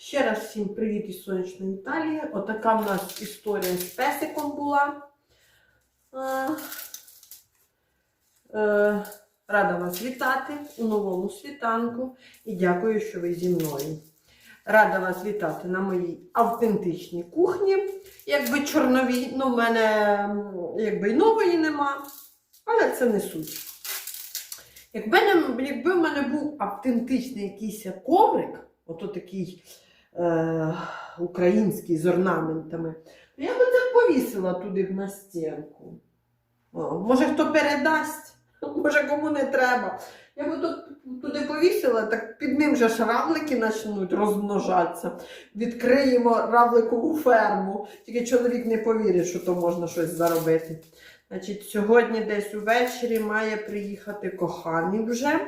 Ще раз всім привіт із сонячної Італії. Отака в нас історія з песиком була. Е, рада вас вітати у новому світанку і дякую, що ви зі мною. Рада вас вітати на моїй автентичній кухні. Якби чорновій, ну в мене якби й нової нема, але це не суть. Якби, якби в мене був автентичний якийсь коврик, ото такий е, український з орнаментами, я би це повісила туди на стінку. Може хто передасть, може кому не треба. Я би тут, туди повісила, так під ним же ж равлики почнуть розмножатися. Відкриємо равликову ферму. Тільки чоловік не повірить, що то можна щось заробити. Значить, сьогодні десь увечері має приїхати коханий вже.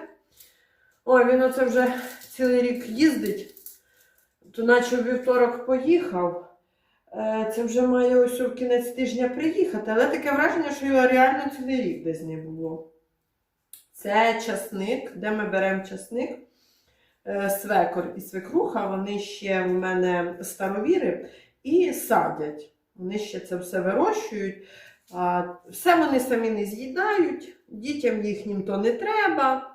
Ой, він оце вже цілий рік їздить, то наче у вівторок поїхав. Е, Це вже має ось у кінець тижня приїхати, але таке враження, що його реально цілий рік десь не було. Це часник, де ми беремо часник. Е, Свекор і свекруха, вони ще в мене старовіри і садять. Вони ще це все вирощують. Все вони самі не з'їдають, дітям їхнім то не треба.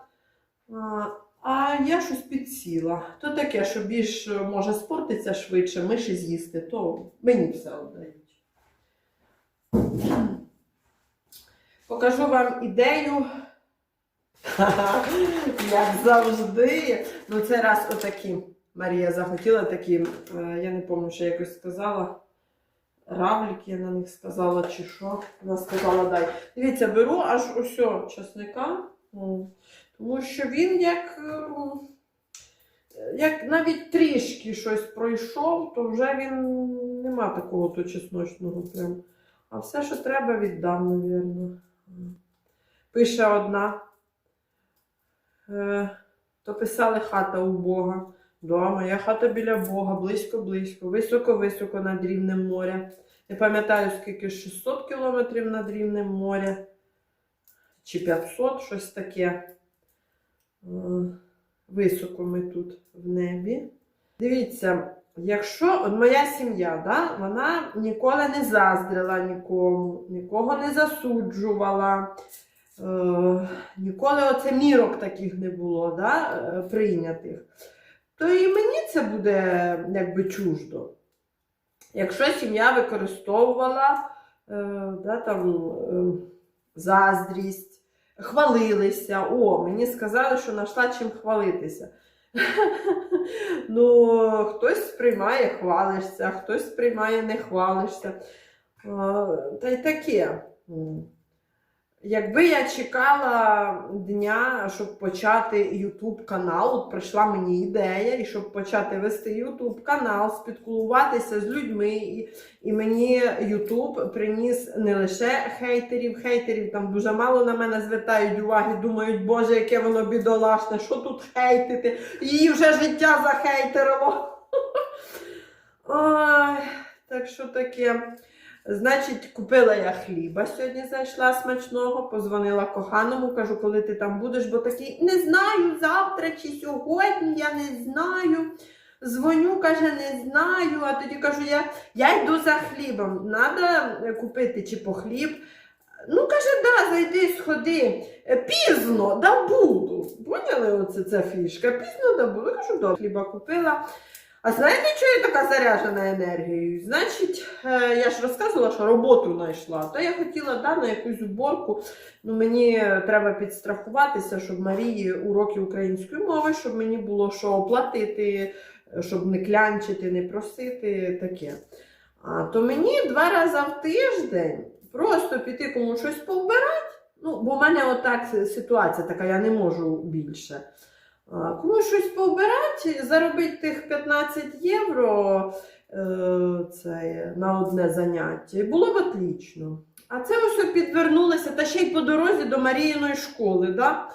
А, я щось підсіла. То таке, що більш е, може спортиться швидше, миші з'їсти, то мені все віддають. Покажу вам ідею. Як завжди. Ну, це раз отакі. Марія захотіла такі, е, я не пам'ятаю, що якось сказала. Равлік я на них сказала, чи що. Вона сказала, дай. Дивіться, беру аж усього часника. Тому що він як, ем, як навіть трішки щось пройшов, то вже він нема такого то чесночного прям. А все, що треба, віддам, мабуть. Пише одна. Е, то писали хата у Бога. Да, моя хата біля Бога, близько-близько, високо-високо над рівнем моря. Не пам'ятаю, скільки 600 кілометрів над рівнем моря. Чи 500, щось таке. Е, Високо ми тут в небі. Дивіться, якщо моя сім'я, да, вона ніколи не заздрила нікому, нікого не засуджувала. Е, ніколи оце мірок таких не було да, е, прийнятих. То і мені це буде якби чуждо. Якщо сім'я використовувала е, да, там, е, заздрість, хвалилися, о, мені сказали, що знайшла чим хвалитися. Ну, хтось сприймає, хвалишся, хтось сприймає, не хвалишся. Та й таке. Якби я чекала дня, щоб почати YouTube канал, от прийшла мені ідея, і щоб почати вести YouTube канал, спілкуватися з людьми, і, і мені YouTube приніс не лише хейтерів, хейтерів там дуже мало на мене звертають уваги, думають, боже, яке воно бідолашне, що тут хейтити? Її вже життя захейтерило. Ой, так що таке. Значить, купила я хліба сьогодні зайшла смачного, позвонила коханому, кажу, коли ти там будеш, бо такий не знаю, завтра чи сьогодні, я не знаю. Дзвоню, каже, не знаю. А тоді кажу, я, я йду за хлібом. Надо купити чи по хліб. Ну, каже, да, зайди, сходи. Е, Пізно, да буду. Поняли, оце ця фішка? Пізно да буду. Кажу, да, хліба купила. А знаєте, чого я така заряджена енергією? Значить, е, я ж розказувала, що роботу знайшла. То я хотіла да, на якусь уборку. Ну, мені треба підстрахуватися, щоб Марії уроки української мови, щоб мені було що оплатити, щоб не клянчити, не просити, таке. А, то мені два рази в тиждень просто піти комусь щось повбирати. Ну, бо в мене отак ситуація така, я не можу більше. А, Комусь щось повбирати, заробити тих 15 євро е, це, на одне заняття. Було б отлично. А це ось підвернулося, та ще й по дорозі до Маріїної школи. Да?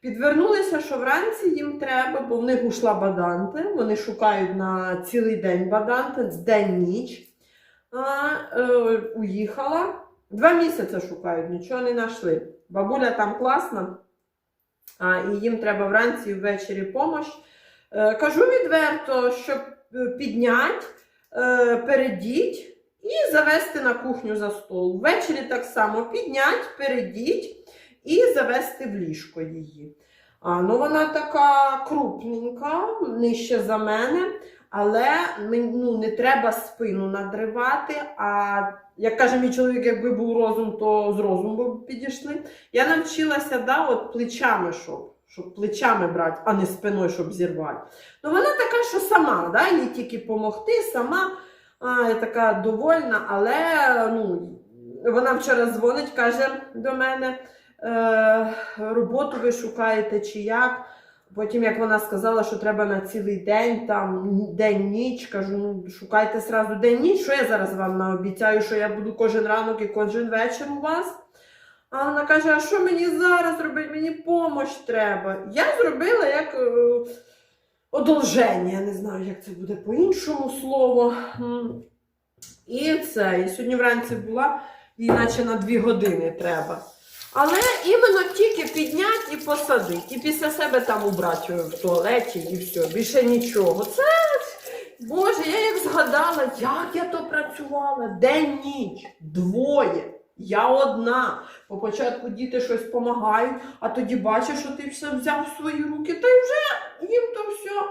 Підвернулися, що вранці їм треба, бо в них ушла баданти, вони шукають на цілий день баданти, день-ніч. А, е, уїхала. Два місяці шукають, нічого не знайшли. Бабуля там класна і їм треба вранці і ввечері помощ. Е, кажу відверто, щоб е, підняти, е, передіть і завести на кухню за стол. Ввечері так само піднять, передіть і завести в ліжко її. А, ну вона така крупненька, нижче за мене, але ну, не треба спину надривати. А як каже мій чоловік, якби був розум, то з розуму б підійшли. Я навчилася да, от плечами, щоб, щоб плечами брати, а не спиною, щоб зірвати. Ну вона така, що сама, да, їй тільки допомогти, сама а, така довольна, але ну, вона вчора дзвонить, каже до мене е, роботу ви шукаєте чи як. Потім, як вона сказала, що треба на цілий день, там день-ніч, кажу, ну шукайте сразу день-ніч, що я зараз вам наобіцяю, що я буду кожен ранок і кожен вечір у вас. А вона каже, а що мені зараз робити? Мені помощ треба. Я зробила як е, одолження, я не знаю, як це буде по-іншому слово. І це, і сьогодні вранці була, і наче на дві години треба. Але іменно тільки підняти і посадити. І після себе там убрати в туалеті і все. Більше нічого. Це, Боже, я як згадала, як я то працювала. День ніч, двоє. Я одна. По початку діти щось допомагають, а тоді бачиш, що ти все взяв в свої руки, та й вже їм то все.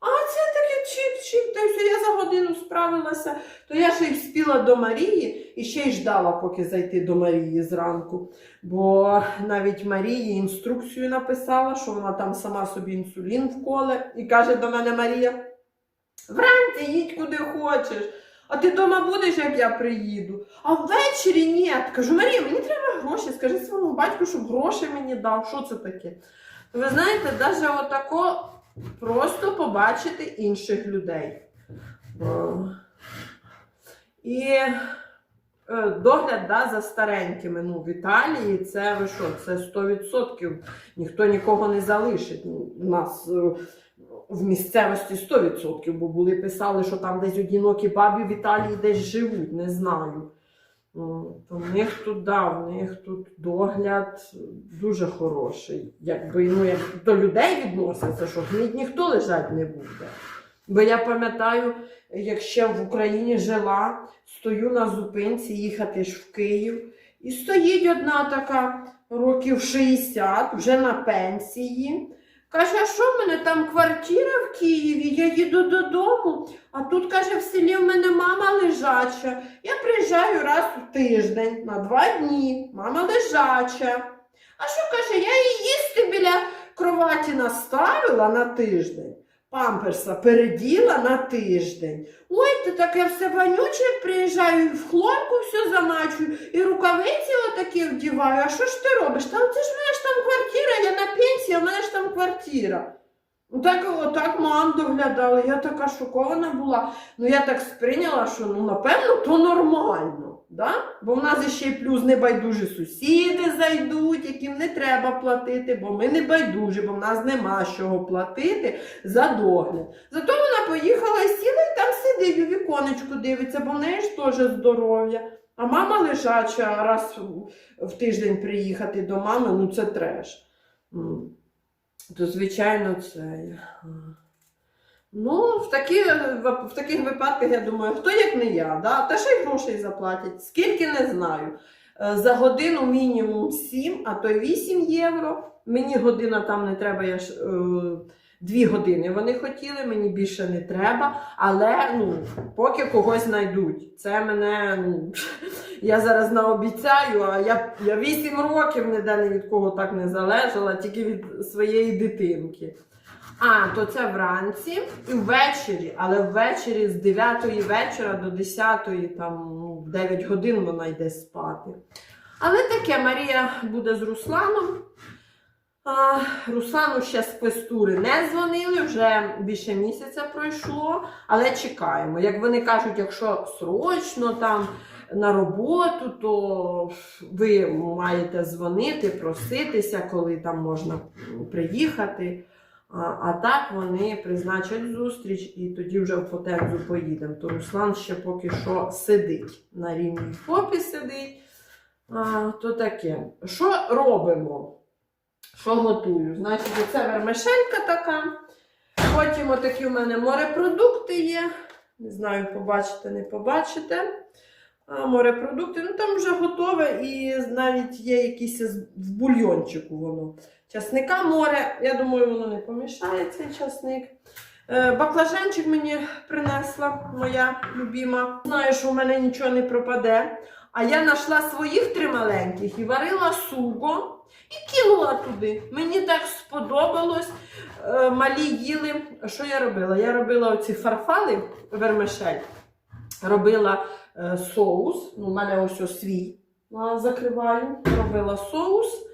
А це таке чик-чик, та все, я за годину справилася. То я ще й вспіла до Марії і ще й ждала, поки зайти до Марії зранку. Бо навіть Марії інструкцію написала, що вона там сама собі інсулін вколе, і каже до мене Марія: вранці їдь куди хочеш. А ти вдома будеш, як я приїду. А ввечері ні. Кажу, Марія, мені треба гроші. Скажи своєму батьку, щоб гроші мені дав. Що це таке? Ви знаєте, навіть отако просто побачити інших людей. І е, догляд да, за старенькими. Ну, в Італії це ви що, це 100%. Ніхто нікого не залишить. Ну, У нас е, в місцевості 100%, бо були писали, що там десь одинокі бабі в Італії десь живуть, не знаю. Ну, То в них тут, да, в них тут догляд дуже хороший. Якби ну, як до людей відносяться, що гнить ніхто лежать не буде. Бо я пам'ятаю, як ще в Україні жила, стою на зупинці, їхати ж в Київ, і стоїть одна така років 60, вже на пенсії. Каже, а що в мене там квартира в Києві? Я їду додому. А тут, каже, в селі в мене мама лежача. Я приїжджаю раз у тиждень на два дні. Мама лежача. А що каже, я її їсти біля кроваті наставила на тиждень. Памперса переділа на тиждень. Ой, ти таке все вонюче, приїжджаю, в хлорку все замачую, і рукавиці отакі вдіваю. А що ж ти робиш? Там це ж в мене ж там квартира, я на пенсії, а в мене ж там квартира. Ну, Так, отак мам доглядала. Я така шокована була. Ну я так сприйняла, що ну, напевно, то нормально. Да? Бо в нас ще й плюс небайдужі сусіди зайдуть, яким не треба платити, бо ми не байдужі, бо в нас нема чого платити за догляд. Зато вона поїхала і сіла і там сидить у віконечку дивиться, бо в неї ж теж здоров'я. А мама лежача раз в- тиждень приїхати до мами, ну це треш. То, звичайно, це. Ну, в, такі, в таких випадках я думаю, хто як не я, да? та ще й грошей заплатять. Скільки не знаю. Е, За годину мінімум 7, а то й 8 євро. Мені година там не треба, я ж. Е, Дві години вони хотіли, мені більше не треба, але ну, поки когось знайдуть. Це мене, ну, я зараз наобіцяю, а я, я 8 років ніде ні від кого так не залежала, тільки від своєї дитинки. А, то це вранці і ввечері, але ввечері з 9 вечора до 10, там ну, 9 годин вона йде спати. Але таке Марія буде з Русланом. А, Руслану ще з пестури не дзвонили, вже більше місяця пройшло, але чекаємо. Як вони кажуть, якщо срочно там на роботу, то ви маєте дзвонити, проситися, коли там можна приїхати. А, так вони призначать зустріч і тоді вже в Потензу поїдемо. То Руслан ще поки що сидить на рівній попі сидить. А, то таке. Що робимо? Що готую? Значить, це вермишелька така. Потім отакі у мене морепродукти є. Не знаю, побачите, не побачите. А, морепродукти, ну там вже готове і навіть є якісь в бульйончику воно. Часника море, я думаю, воно не помішає цей часник. Е, Баклажанчик мені принесла моя любима. Знаю, що в мене нічого не пропаде. А я знайшла своїх три маленьких і варила суго і кинула туди. Мені так сподобалось. Е, Малі їли. Що я робила? Я робила оці фарфали вермишель. Робила е, соус. Ну, у мене ось ось свій закриваю. Робила соус.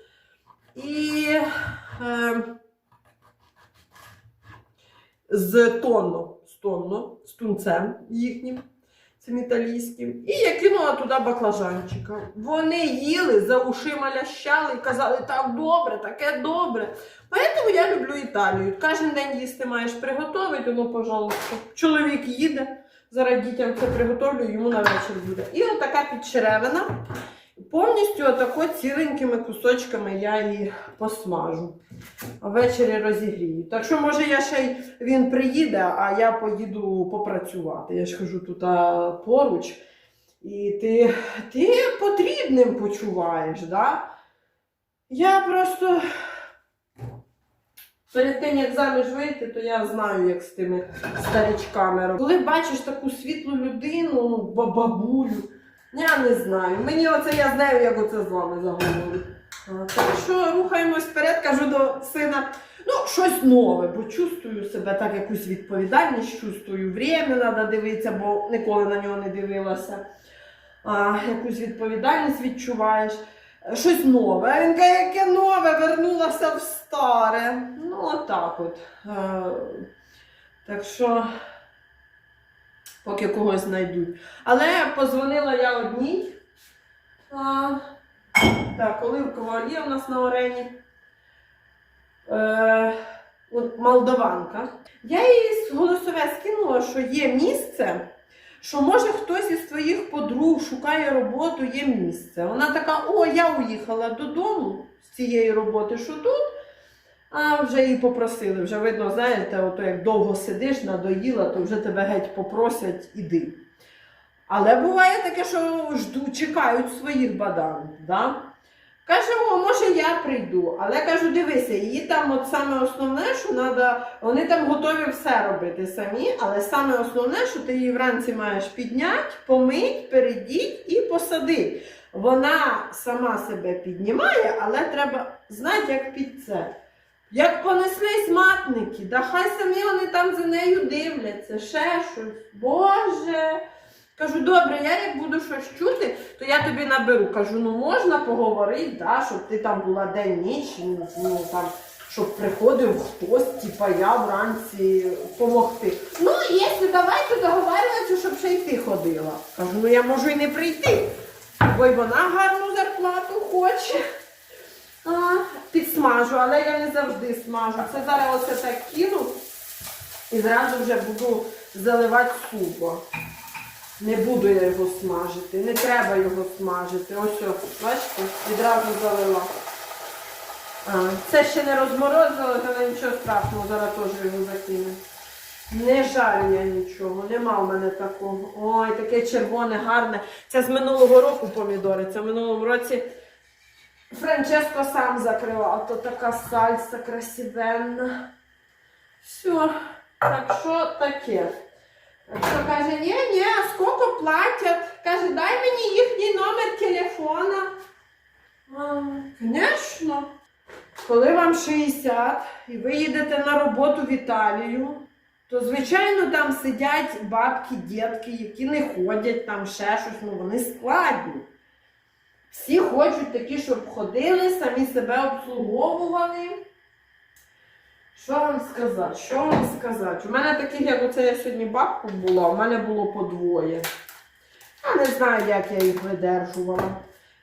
І е, з тонно, з тонно, з тунцем їхнім, цим італійським. І я кинула туди баклажанчика. Вони їли, за ушима лящали і казали, так добре, таке добре. Поэтому я люблю Італію. Кожен день їсти маєш приготувати, ну, пожалуйста. Чоловік їде, зараз дітям це приготовлю, йому на вечір буде. І отака підчеревина. Повністю отако ціленькими кусочками я її посмажу. А ввечері розігрію. Так що, може, я ще й він приїде, а я поїду попрацювати. Я ж хожу тут поруч. І ти, ти потрібним почуваєш, да? Я просто перед тим, як заміж вийти, то я знаю, як з тими старічками робити. Коли бачиш таку світлу людину, ну, ба- бабулю, я не знаю. Мені оце я знаю, як оце з вами заговорю. Так що рухаємось вперед, кажу до сина. Ну, щось нове, бо чувствую себе так, якусь відповідальність, чувствую время, треба дивитися, бо ніколи на нього не дивилася. А, якусь відповідальність відчуваєш. Щось нове. Він каже, яке нове, вернулася в старе. Ну, отак от. Е, так що, поки когось знайдуть. Але позвонила я одній. А, так, Оливкова олія у нас на орені. Е, Молдаванка. Я їй голосове скинула, що є місце, що може хтось із твоїх подруг шукає роботу, є місце. Вона така: о, я уїхала додому з цієї роботи, що тут. А вже її попросили. Вже видно, знаєте, ото як довго сидиш, надоїла, то вже тебе геть попросять, іди. Але буває таке, що жду, чекають своїх бадан. Да? Каже, о, може я прийду. Але кажу, дивися, її там от саме основне, що треба, вони там готові все робити самі, але саме основне, що ти її вранці маєш підняти, помить, передіть і посадити. Вона сама себе піднімає, але треба знати, як під це. Як понеслись матники, да хай самі вони там за нею дивляться, ще щось. Боже. Кажу, добре, я як буду щось чути, то я тобі наберу. Кажу, ну можна поговорити, да, щоб ти там була день ніч, ну, ну там, щоб приходив хтось, типа я вранці помогти. Ну, якщо давайте договарюватися, щоб ще й ти ходила. Кажу, ну я можу і не прийти, бо й вона гарну зарплату хоче. А, підсмажу, але я не завжди смажу. Це зараз оце так кину і зразу вже буду заливати супо. Не буду я його смажити, не треба його смажити. Ось, ось бачите, відразу залила. А, це ще не розморозило, але нічого страшного, зараз теж його закину. Не жарю я нічого, нема в мене такого. Ой, таке червоне, гарне. Це з минулого року помідори. Це в минулому році Франческо сам закривав. То така сальса красивенна. Все, так що таке? Що каже, ні, ні, а скільки платять? Каже, дай мені їхній номер телефона. Звісно. Коли вам 60 і ви їдете на роботу в Італію, то, звичайно, там сидять бабки, дітки, які не ходять, там ще щось, ну вони складні. Всі хочуть такі, щоб ходили, самі себе обслуговували. Що вам сказати? Що вам сказати? У мене таких, як оце я сьогодні бабку була, у мене було по двоє. Я не знаю, як я їх видержувала.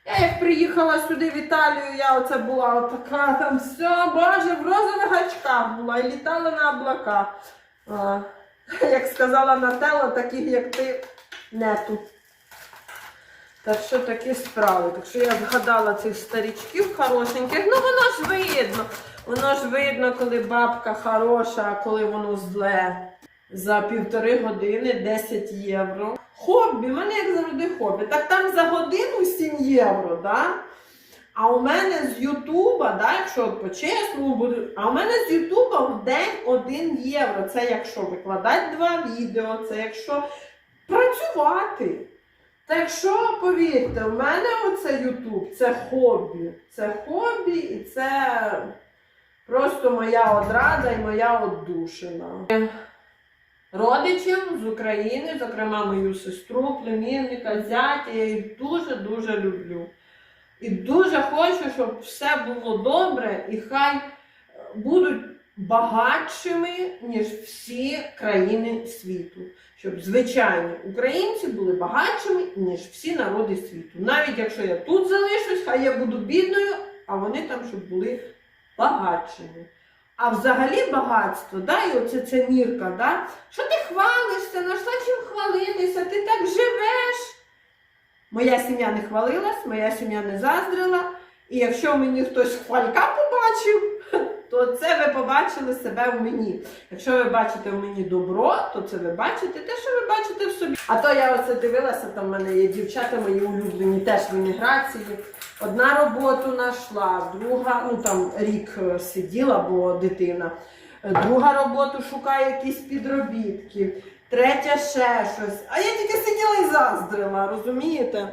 Я як приїхала сюди в Італію, я оце була така там все, боже, в розових очках була і літала на облаках. А, як сказала Нателла, таких як ти нету. Так що такі справи. Так що я згадала цих старічків хорошеньких. Ну воно ж видно. Воно ж видно, коли бабка хороша, а коли воно зле. За півтори години 10 євро. Хобі, в мене як завжди хобі. Так там за годину 7 євро, да? А у мене з Ютуба, да, якщо по-чесному буду, а у мене з Ютуба в день 1 євро. Це якщо викладати два відео, це якщо працювати. Так що, повірте, в мене оце Ютуб це хобі. Це хобі і це просто моя одрада і моя оддушина. Родичів з України, зокрема мою сестру, племінника, зятя, я їх дуже-дуже люблю. І дуже хочу, щоб все було добре і хай е, будуть багатшими, ніж всі країни світу. Щоб звичайні українці були багатшими, ніж всі народи світу. Навіть якщо я тут залишусь, хай я буду бідною, а вони там щоб були багатшими. А взагалі багатство, да, і оце це мірка, да? що ти хвалишся, знайшла чим хвалитися, ти так живеш. Моя сім'я не хвалилась, моя сім'я не заздрила. І якщо мені хтось хвалька побачив, то це ви побачили себе в мені. Якщо ви бачите в мені добро, то це ви бачите те, що ви бачите в собі. А то я оце дивилася, там в мене є дівчата мої улюблені, теж в еміграції. Одна роботу знайшла, друга, ну там рік е, сиділа, бо дитина. Друга роботу шукає якісь підробітки, третя ще щось. А я тільки сиділа і заздрила, розумієте?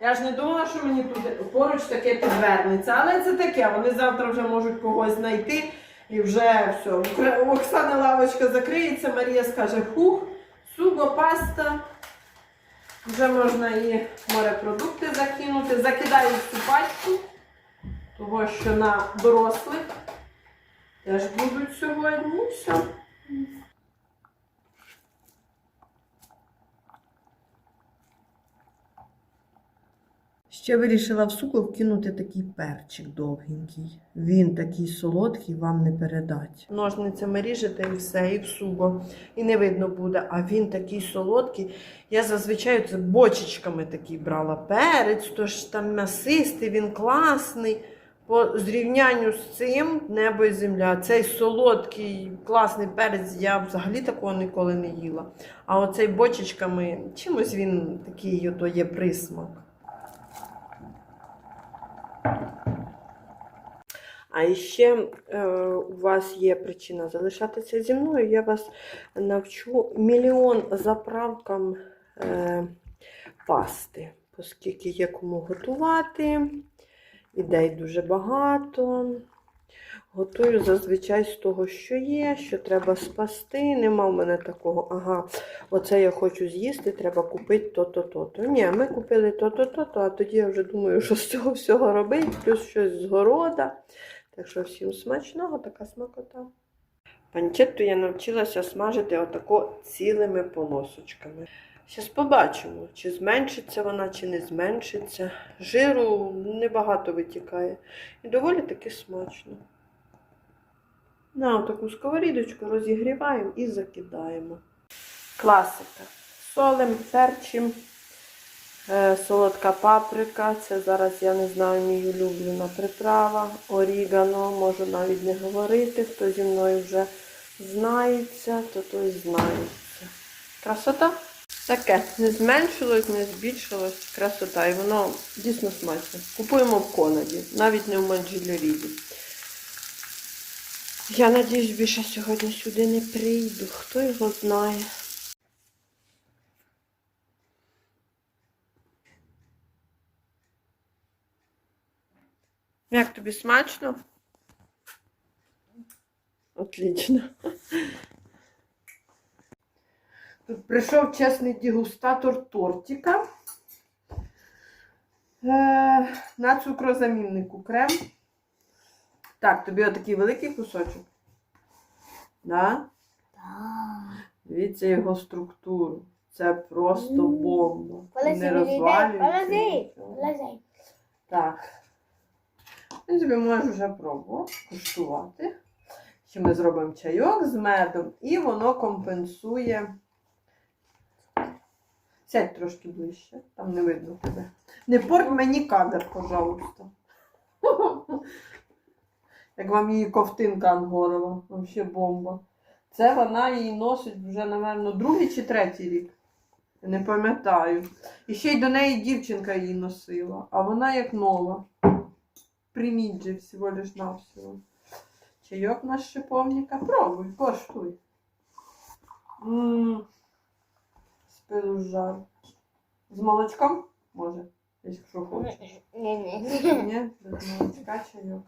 Я ж не думала, що мені тут поруч таке підвернеться, але це таке. Вони завтра вже можуть когось знайти і вже все. У Оксани лавочка закриється, Марія скаже хух, суго, паста. Вже можна і морепродукти закинути. Закидаю цю пачку, того що на дорослих теж будуть сьогодні. Все. Ще вирішила в суку вкинути такий перчик довгенький. Він такий солодкий, вам не передать. Ножницями ріжете і все, і в суго. І не видно буде. А він такий солодкий. Я зазвичай це бочечками такий брала перець, то ж там м'ясистий, він класний. По зрівнянню з цим небо і земля. Цей солодкий, класний перець я взагалі такого ніколи не їла. А оцей бочечками, чимось він такий ото є присмак. А ще е, у вас є причина залишатися зі мною. Я вас навчу мільйон заправкам е, пасти, оскільки є кому готувати. Ідей дуже багато. Готую зазвичай з того, що є, що треба спасти. Нема в мене такого, ага, оце я хочу з'їсти, треба купити то-то, то-то. Ні, ми купили то-то, то-то, а тоді я вже думаю, що з цього всього робити, плюс щось з города. Так що всім смачного, така смакота. Панчетту я навчилася смажити отако цілими полосочками. Зараз побачимо, чи зменшиться вона, чи не зменшиться. Жиру небагато витікає. І доволі таки смачно. На таку сковорідочку розігріваємо і закидаємо. Класика. Солим, перчим, е, солодка паприка. Це зараз, я не знаю, мій улюблена приправа. Орігано, можу навіть не говорити. Хто зі мною вже знається, то той знається. Красота? Таке, не зменшилось, не збільшилось. Красота. І воно дійсно смачне. Купуємо в Конаді, навіть не в Манджелеріді. Я надіюсь, більше сьогодні сюди не прийду. Хто його знає. Як тобі смачно? Отлично. Тут прийшов чесний дегустатор тортика. Е, на цукрозаміннику крем. Так, тобі отакий великий кусочок. Да? Дивіться його структуру. Це просто бомба. Не розвалюється. Так. Я тобі можу вже пробувати, куштувати. Ще ми зробимо чайок з медом, і воно компенсує. Сядь трошки ближче, там не видно тебе. Не порт мені кадр, пожалуйста. Як вам її ковтинка ангорова. Взагалі бомба. Це вона її носить вже, напевно, другий чи третій рік. Не пам'ятаю. І ще й до неї дівчинка її носила, а вона як нова. Приміть же всього лиш навсього. Чайок наш шиповника. Пробуй, коштуй. З пилу з. Молочком? Може, якщо хочеш. Ні-ні. Ні, без молочка чайок.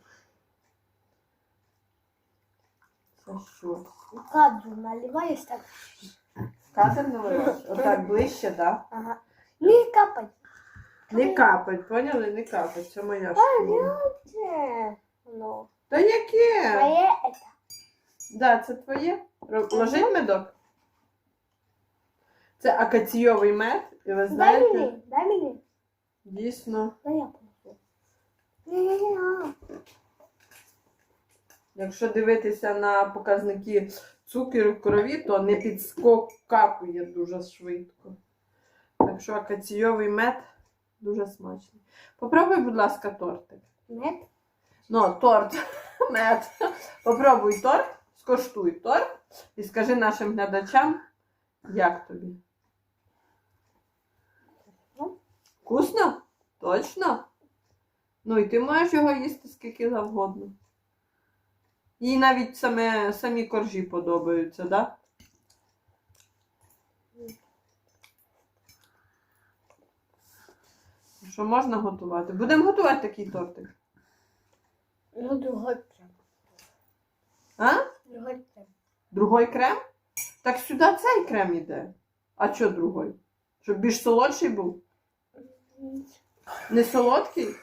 Це що? Кадру наливаєш так. Катер наливаєш? Отак ближче, так? Да? Ага. Не капать. Не капать, поняли? Не капать. Це моя школа. Це, Ну, Та яке? твоє это. Да, це твоє. Ложить медок? Це акаційовий мед, і ви Дай знаєте, мені, дай мені. дійсно, Дай я. Якщо дивитися на показники цукру в крові, то не підскакує дуже швидко. Так що акаційовий мед дуже смачний. Попробуй, будь ласка, тортик. Мед. Ну, торт, мед. Попробуй торт, скоштуй торт і скажи нашим глядачам, як тобі. Вкусно? Точно? Ну і ти можеш його їсти скільки завгодно. Їй навіть саме, самі коржі подобаються, так? Да? Що можна готувати? Будемо готувати такий тортик. Ну, другой крем. А? Другой крем. Другой крем? Так сюди цей крем іде. А що другой? Щоб більш солодший був? Не солодкий?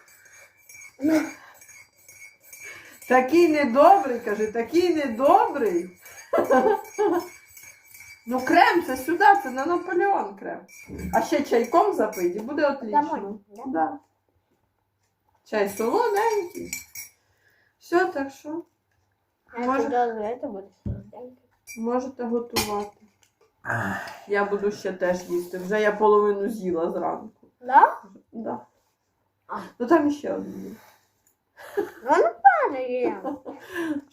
Такий недобрий, каже, такий недобрий. Ну, крем, це сюди, це на Наполеон крем. А ще чайком запить і буде отлично. Да? Чай солоденький. Все, так що Може- можете готувати. Я буду ще теж їсти. Вже я половину з'їла зранку. Да? Да. Ну там ще один.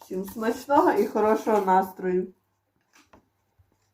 Всім смачного і хорошого настрою.